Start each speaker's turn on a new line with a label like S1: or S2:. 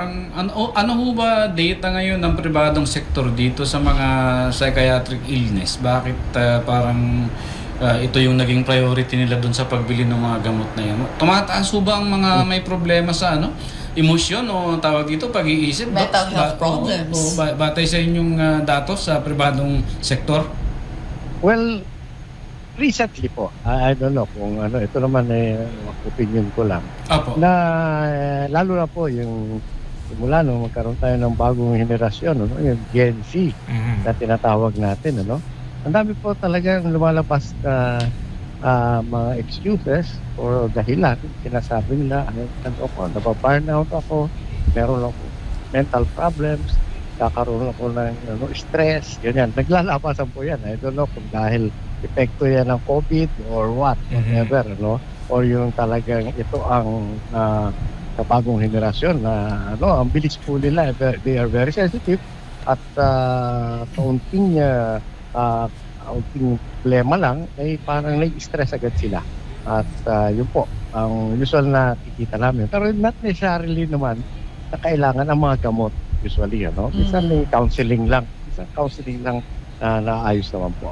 S1: parang ano, o- ano ho ba data ngayon ng pribadong sektor dito sa mga psychiatric illness? Bakit ah, parang ah, ito yung naging priority nila doon sa pagbili ng mga gamot na yan? Tumataas ho ba ang mga may problema sa ano? Emosyon o tawag dito pag-iisip?
S2: Mental health
S1: oo,
S2: problems.
S1: oo, ba- batay sa inyong ah, datos sa pribadong sektor?
S3: Well, recently po, I, I don't know kung ano, ito naman eh, opinion ko lang,
S1: Apo.
S3: na eh, lalo na po yung simula nung magkaroon tayo ng bagong henerasyon, ano, yung Gen Z
S1: Mhm.
S3: na tinatawag natin, ano? Ang dami po talagang lumalabas na ah, mga excuses or dahilan. Sinasabi nila, ano, ako, nababurnout ako, meron ako mental problems, kakaroon ako ng ano, stress, ganyan. Naglalabasan po yan. I don't know kung dahil epekto yan ng COVID or what,
S1: Mhm.
S3: whatever, no? Or yung talagang ito ang ah, sa bagong henerasyon na ano, ang bilis po nila, they are very sensitive at uh, kaunting uh, uh, kaunting problema lang ay parang nai-stress agad sila. At ah, yun po, ang usual na kikita namin. Pero not necessarily naman na kailangan ang mga gamot usually, ano? Minsan
S2: Mhm.
S3: may counseling lang. Minsan counseling lang na naayos naman po.